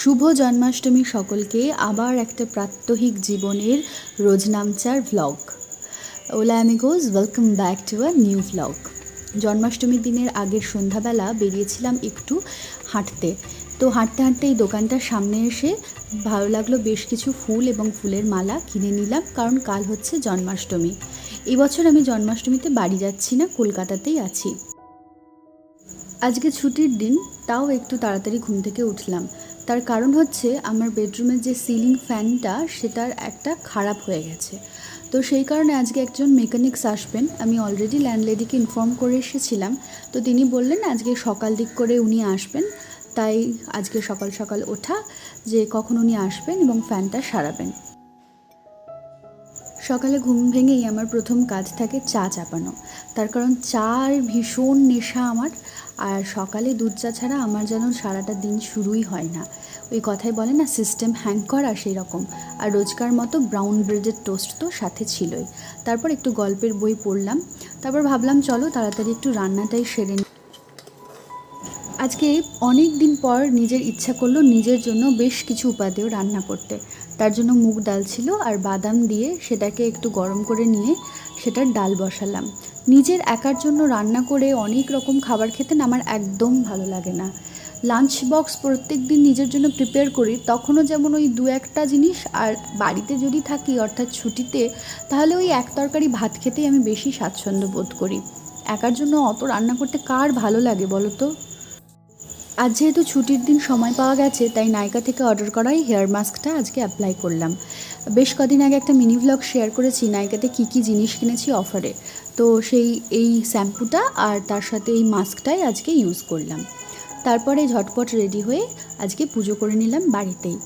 শুভ জন্মাষ্টমী সকলকে আবার একটা প্রাত্যহিক জীবনের রোজনামচার ভ্লগ ওলা অ্যামিগোজ welcome back to a new vlog জন্মাষ্টমীর দিনের আগের সন্ধ্যাবেলা বেরিয়েছিলাম একটু হাঁটতে। তো হাঁটতে হাঁটতে এই দোকানটার সামনে এসে ভালো লাগল বেশ কিছু ফুল এবং ফুলের মালা কিনে নিলাম, কারণ কাল হচ্ছে জন্মাষ্টমী। এবছর আমি জন্মাষ্টমীতে বাড়ি যাচ্ছি না, কলকাতাতেই আছি। আজকে ছুটির দিন, তাও একটু তাড়াতাড়ি ঘুম থেকে উঠলাম। তার কারণ হচ্ছে আমার বেডরুমের যে সিলিং ফ্যানটা সেটার একটা খারাপ হয়ে গেছে। তো সেই কারণে আজকে একজন মেকানিক্স আসবেন। আমি অলরেডি ল্যান্ডলেডিকে ইনফর্ম করে এসেছিলাম। তো তিনি বললেন, আজকে সকাল দিক করে উনি আসবেন। তাই আজকে সকাল সকাল ওঠা, যে কখন উনি আসবেন এবং ফ্যানটা সারাবেন। সকালে ঘুম ভেঙেই আমার প্রথম কাজ থাকে চা চাপানো। তার কারণ চার ভীষণ নেশা আমার। আর সকালে দুধ চা ছাড়া আমার যেন সারাটা দিন শুরুই হয় না। ওই কথাই বলে না সিস্টেম হ্যাং করা সেই রকম আর রোজকার মতো ব্রাউন ব্রেডের টোস্ট তো সাথে ছিলই। তারপর একটু গল্পের বই পড়লাম। তারপর ভাবলাম, চলো তাড়াতাড়ি একটু রান্নাটাই সেরে আজকে অনেক দিন পর নিজের ইচ্ছা করল নিজের জন্য বেশ কিছু উপাদেয় রান্না করতে। তার জন্য মুগ ডাল ছিল আর বাদাম দিয়ে সেটাকে একটু গরম করে নিয়ে সেটার ডাল বসালাম। নিজের একার জন্য রান্না করে অনেক রকম খাবার খেতে না আমার একদম ভালো লাগে না। লাঞ্চ বক্স প্রত্যেক দিন নিজের জন্য প্রিপেয়ার করি, তখনও যেমন ওই দু একটা জিনিস আর বাড়িতে যদি থাকি, অর্থাৎ ছুটিতে, তাহলে ওই এক তরকারি ভাত খেতেই আমি বেশি স্বাচ্ছন্দ্য বোধ করি। একার জন্য অত রান্না করতে কার ভালো লাগে বলো তো? আজ যেহেতু ছুটির দিন সময় পাওয়া গেছে, তাই নাইকা থেকে অর্ডার করা এই হেয়ার মাস্কটা আজকে অ্যাপ্লাই করলাম। বেশ কদিন আগে একটা মিনি ভ্লগ শেয়ার করেছি নাইকাতে কী কী জিনিস কিনেছি অফারে তো সেই, এই শ্যাম্পুটা আর তার সাথে এই মাস্কটাই আজকে ইউজ করলাম। তারপরে ঝটপট রেডি হয়ে আজকে পুজো করে নিলাম বাড়িতেই।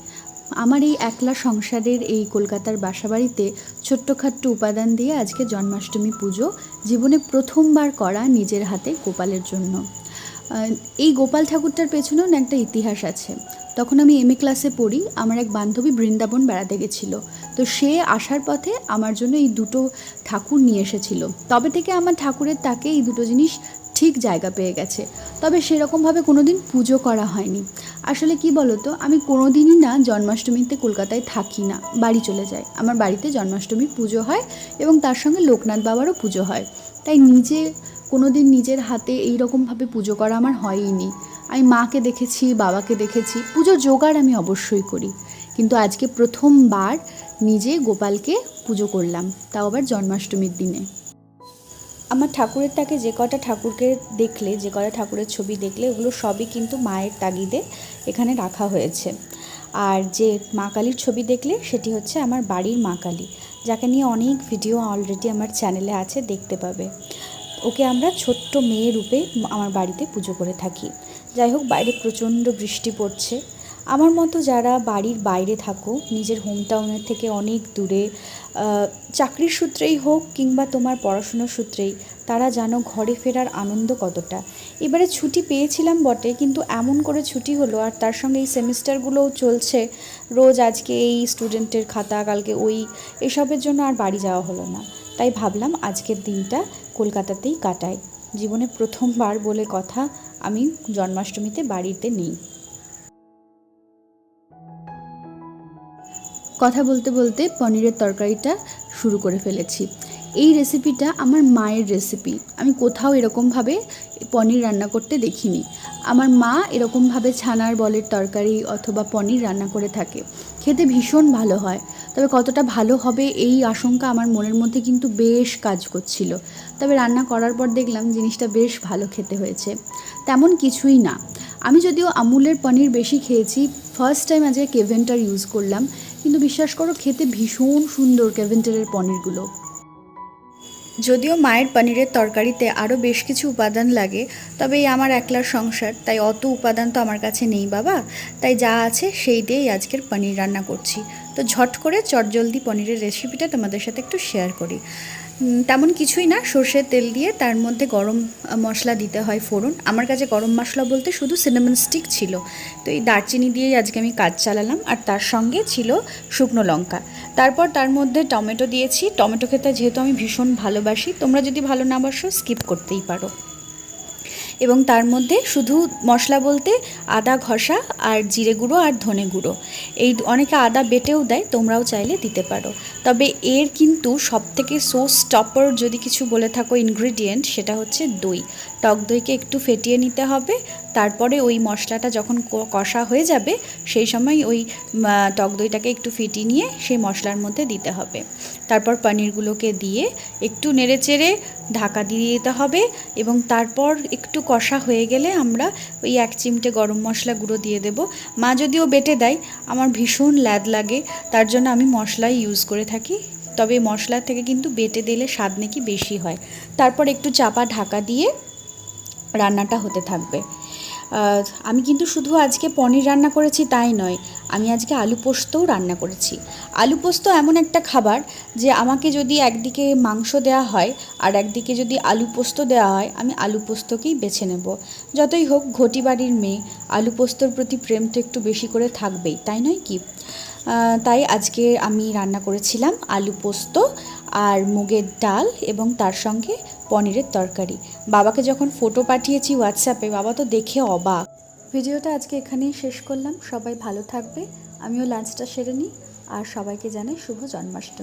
আমার এই একলা সংসারের এই কলকাতার বাসাবাড়িতে ছোট্টখাট্ট উপাদান দিয়ে আজকে জন্মাষ্টমী পুজো জীবনে প্রথমবার করা নিজের হাতে গোপালের জন্য। এই গোপাল ঠাকুরটার পেছনেও না একটা ইতিহাস আছে। তখন আমি এম এ ক্লাসে পড়ি, আমার এক বান্ধবী বৃন্দাবন বেড়াতে গেছিল। তো সে আসার পথে আমার জন্য এই দুটো ঠাকুর নিয়ে এসেছিল। তবে থেকে আমার ঠাকুরের তাকে এই দুটো জিনিস ঠিক জায়গা পেয়ে গেছে। তবে সেরকমভাবে কোনো দিন পুজো করা হয়নি। আসলে কি বলো তো আমি কোনো দিনই না জন্মাষ্টমীতে কলকাতায় থাকি না, বাড়ি চলে যাই। আমার বাড়িতে জন্মাষ্টমী পুজো হয় এবং তার সঙ্গে লোকনাথ বাবারও পুজো হয়। তাই নিজে কোনো দিন নিজের হাতে এই রকমভাবে পুজো করা আমার হয়ইনি। আমি মাকে দেখেছি, বাবাকে দেখেছি পুজো জোগাড় আমি অবশ্যই করি। কিন্তু আজকে প্রথমবার নিজে গোপালকে পুজো করলাম, তাও আবার জন্মাষ্টমীর দিনে। আমার ঠাকুরের তাকে যে কটা ঠাকুরকে দেখলে, যে কটা ঠাকুরের ছবি দেখলে, ওগুলো সবই কিন্তু মায়ের তাগিদে এখানে রাখা হয়েছে। আর যে মা কালীর ছবি দেখলে, সেটি হচ্ছে আমার বাড়ির মা কালী, যাকে নিয়ে অনেক ভিডিও অলরেডি আমার চ্যানেলে আছে, দেখতে পাবে। ওকে আমরা ছোট্ট মেয়ে রূপে আমার বাড়িতে পুজো করে থাকি। যাই হোক, বাইরে প্রচণ্ড বৃষ্টি পড়ছে। আমার মতো যারা বাড়ির বাইরে থাকো, নিজের হোম টাউনের থেকে অনেক দূরে চাকরির সূত্রেই হোক কিংবা তোমার পড়াশুনোর সূত্রেই, তারা জানো ঘরে ফেরার আনন্দ কতটা। এবারে ছুটি পেয়েছিলাম বটে, কিন্তু এমন করে ছুটি হলো আর তার সঙ্গে এই সেমিস্টারগুলোও চলছে, রোজ আজকে এই স্টুডেন্টের খাতা, কালকে ওই, এসবের জন্য আর বাড়ি যাওয়া হলো না। তাই ভাবলাম আজকের দিনটা কলকাতাতেই কাটাই। জীবনে প্রথমবার বলে কথা, আমি জন্মাষ্টমীতে বাড়িতে নেই। কথা বলতে বলতে পনিরের তরকারিটা শুরু করে ফেলেছি। এই রেসিপিটা আমার মায়ের রেসিপি। আমি কোথাও এরকমভাবে পনির রান্না করতে দেখিনি। আমার মা এরকমভাবে ছানার বলের তরকারি অথবা পনির রান্না করে থাকে। খেতে ভীষণ ভালো হয়। তবে কতটা ভালো হবে এই আশঙ্কা আমার মনের মধ্যে কিন্তু বেশ কাজ করছিল। তবে রান্না করার পর দেখলাম জিনিসটা বেশ ভালো খেতে হয়েছে। তেমন কিছুই না। আমি যদিও আমুলের পনির বেশি খেয়েছি ফার্স্ট টাইম আজকে কেভেন্টার ইউজ করলাম, কিন্তু বিশ্বাস করো খেতে ভীষণ সুন্দর কেভেন্টারের পনিরগুলো। যদিও মায়ের পনিরের তরকারিতে আরও বেশ কিছু উপাদান লাগে, তবে এই আমার একলার সংসার, তাই অত উপাদান তো আমার কাছে নেই বাবা। তাই যা আছে সেই দিয়েই আজকের পনির রান্না করছি। তো ঝট করে চটজলদি পনিরের রেসিপিটা তোমাদের সাথে একটু শেয়ার করি। তেমন কিছুই না, সর্ষের তেল দিয়ে তার মধ্যে গরম মশলা দিতে হয় ফোড়ন। আমার কাছে গরম মশলা বলতে শুধু সিনেমন স্টিক ছিল। তো এই দারচিনি দিয়েই আজকে আমি কাজ চালালাম। আর তার সঙ্গে ছিল শুকনো লঙ্কা। তারপর তার মধ্যে টমেটো দিয়েছি। টমেটো খেতে যেহেতু আমি ভীষণ ভালোবাসি, তোমরা যদি ভালো না বাসো স্কিপ করতেই পারো। এবং তার মধ্যে শুধু মশলা বলতে আদা, ঘষা আর জিরে গুঁড়ো আর ধনে গুঁড়ো। এই অনেকে আদা বেটেও দেয়, তোমরাও চাইলে দিতে পারো। তবে এর কিন্তু সবথেকে সো স্টপার যদি কিছু বলে থাকো ইনগ্রিডিয়েন্ট সেটা হচ্ছে দই। টক দইকে একটু ফেটিয়ে নিতে হবে, তারপরে ওই মশলাটা যখন কষা হয়ে যাবে, সেই সময় ওই টক দইটাকে একটু ফিটিয়ে নিয়ে সেই মশলার মধ্যে দিতে হবে। তারপর পনিরগুলোকে দিয়ে একটু নেড়েচেড়ে ঢাকা দিয়ে দিতে হবে এবং তারপর একটু কষা হয়ে গেলে আমরা ওই এক চিমটে গরম মশলা গুঁড়ো দিয়ে দেব। মা যদিও বেটে দেয়, আমার ভীষণ ল্যাদ লাগে, তার জন্য আমি মশলাই ইউজ করে থাকি। তবে মশলা থেকে কিন্তু বেটে দিলে স্বাদ নাকি বেশি হয়। তারপর একটু চাপা ঢাকা দিয়ে রান্নাটা হতে থাকবে। আমি কিন্তু শুধু আজকে পনির রান্না করেছি তাই নয়, আমি আজকে আলু পোস্তও রান্না করেছি। আলু পোস্ত এমন একটা খাবার যে আমাকে যদি একদিকে মাংস দেওয়া হয় আর একদিকে যদি আলু পোস্ত দেওয়া হয়, আমি আলু পোস্তকেই বেছে নেব। যতই হোক, ঘটি বাড়ির মেয়ে, আলু পোস্তর প্রতি প্রেম তো একটু বেশি করে থাকবেই, তাই নয় কি? তাই আজকে আমি রান্না করেছিলাম আলু পোস্ত আর মুগের ডাল এবং তার সঙ্গে পনিরের তরকারি। বাবাকে যখন ফটো পাঠিয়েছি হোয়াটসঅ্যাপে বাবা তো দেখে অবাক। ভিডিওটা আজকে এখানেই শেষ করলাম। সবাই ভালো থাকবে। আমিও লাঞ্চটা সেরে নিই। আর সবাইকে জানাই শুভ জন্মাষ্টমী।